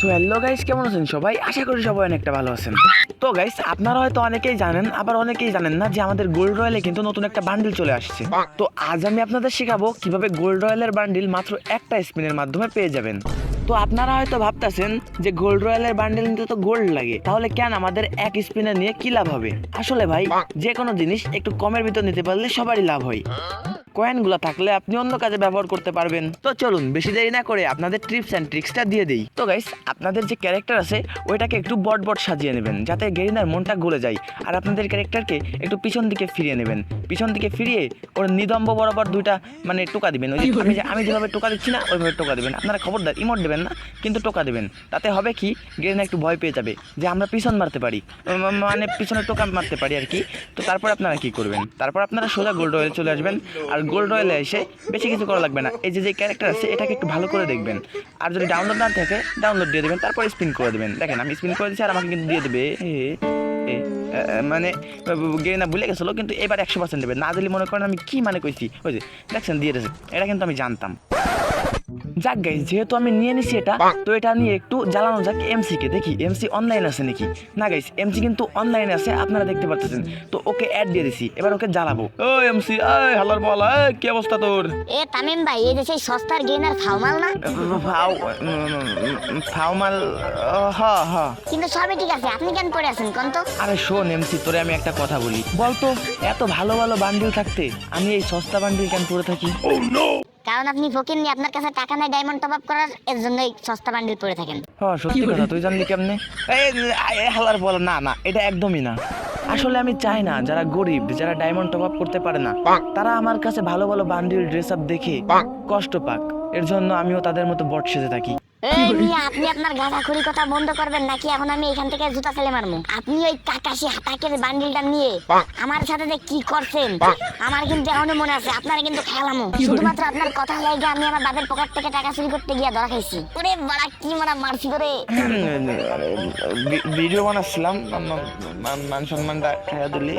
Hello guys কেমন আছেন সবাই? আশা করি সবাই অনেকটা ভালো আছেন। তো গাইস আপনারা হয়তো অনেকেই জানেন, আবার অনেকেই জানেন না যে আমাদের গোল্ড রয়্যালে কিন্তু নতুন একটা বান্ডিল চলে আসছে। তো আজ আমি আপনাদের শেখাবো কীভাবে গোল্ড রয়্যালের বান্ডিল মাত্র একটা স্পিনের মাধ্যমে পেয়ে যাবেন। তো আপনারা হয়তো ভাবতেছেন যে গোল্ড রয়্যালের বান্ডিল নিতে তো গোল্ড লাগে, তাহলে কেন আমাদের এক স্পিনে নিয়ে কি লাভ হবে? আসলে ভাই যে কোনো জিনিস একটু কমের ভিতর নিতে পারলে সবারই লাভ হয়। কয়েনগুলো থাকলে আপনি অন্য কাজে ব্যবহার করতে পারবেন। তো চলুন বেশি দেরি না করে আপনাদের ট্রিপস অ্যান্ড ট্রিক্সটা দিয়ে দেই। তো গাইস আপনাদের যে ক্যারেক্টার আছে ওইটাকে একটু বট বট সাজিয়ে নেবেন যাতে গেরিনার মনটা গলে যায় আর আপনাদের ক্যারেক্টারকে একটু পিছন দিকে ফিরিয়ে নেবেন। পিছন দিকে ফিরিয়ে ওর নিদম্ব বরাবর দুইটা মানে টোকা দিবেন। ওই যে আমি যে আমি যেভাবে টোকা দিচ্ছি না ওইভাবে টোকা দেবেন। আপনারা খবরদার ইমোট দেবেন না কিন্তু টোকা দেবেন। তাতে হবে কি গেরিনা একটু ভয় পেয়ে যাবে যে আমরা পিছন মারতে পারি। মানে পিছনে টোকা মারতে পারি আর কি। তো তারপর আপনারা কি করবেন? তারপর আপনারা সোজা গোল্ড রয়েল চলে আসবেন আর গোল্ড রয়েলে এসে বেশি কিছু করা লাগবে না। এই যে যে ক্যারেক্টার আছে, এটাকে একটু ভালো করে দেখবেন। আর যদি ডাউনলোড না থাকে ডাউনলোড দিয়ে দেবেন, তারপর স্পিন করে দেবেন। দেখেন, আমি স্পিন করে দিচ্ছি আর আমাকে কিন্তু দিয়ে দেবে। মানে গেরিনা ভুলে গেছিল, কিন্তু এবার একশো পার্সেন্ট দেবে। না দিলে মনে করেন আমি কী মানে কইছি? ওই যে, দেখছেন, দিয়ে দিয়েছে। এটা কিন্তু আমি জানতাম। যাক গাইজ যেহেতু আমি নিয়ে নিছি এটা তো এটা নিয়ে একটু জ্বালানো যাক এমসি কে। দেখি এমসি অনলাইন আছে নাকি? না গাইজ এমসি কিন্তু অনলাইনে আছে আপনারা দেখতে পাচ্ছেন তো ওকে অ্যাড দিয়ে দিছি এবার ওকে জ্বালাবো। ও এমসি এই হালার বল এই কি অবস্থা তোর? এ তামিম ভাই এই যে সেই সস্তার গেনার ফাউমাল না? ফাও ফাউমাল হ হ। কিন্তু সবই ঠিক আছে আপনি কেন পড়ে আছেন কোন তো? আরে শোন এমসি তোরে আমি একটা কথা বলি। বলতো এত ভালো ভালো বান্ডিল থাকতে আমি এই সস্তা বান্ডিল কেন পরে থাকি? কারণ আপনি ফকির নি আপনার কাছে টাকা নাই ডায়মন্ড টপ আপ করার এর জন্যই সস্তা বান্ডিল পড়ে থাকেন। হ্যাঁ সত্যি কথা তুই জানলি কেমনে? এই এই হালার বল না না এটা একদমই না। আসলে আমি চাই না যারা গরিব যারা ডায়মন্ড টপ আপ করতে পারে না তারা আমার কাছে ভালো ভালো বান্ডিল ড্রেস আপ দেখে কষ্ট পাক। এর জন্য আমিও তাদের মতো বট সেজে থাকি। এই মিয়া আপনি আপনার গাঁজাখুরি কথা বন্ধ করবেন নাকি? এখন আমি এখান থেকে জুতা ফেলে মারমু। আপনি ওই কাকাশি হাতাকের বান্ডিলটা নিয়ে আমার সাথে যে কি করছেন আমার কিন্তু এখনও মনে আছে আপনারা কিন্তু খেলামু। শুধুমাত্র আপনার কথা লাগে আমি আমার বাপের পকেট থেকে টাকা চুরি করতে গিয়ে ধরা খাইছি। ওরে বাড়া কি মারা মারছি করে ভিডিও বানাচ্ছিলাম মান- মান সম্মানটা খাইয়া দিলি।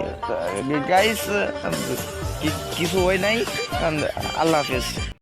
গাইস কিছু হয় নাই। আল্লাহ হাফেজ।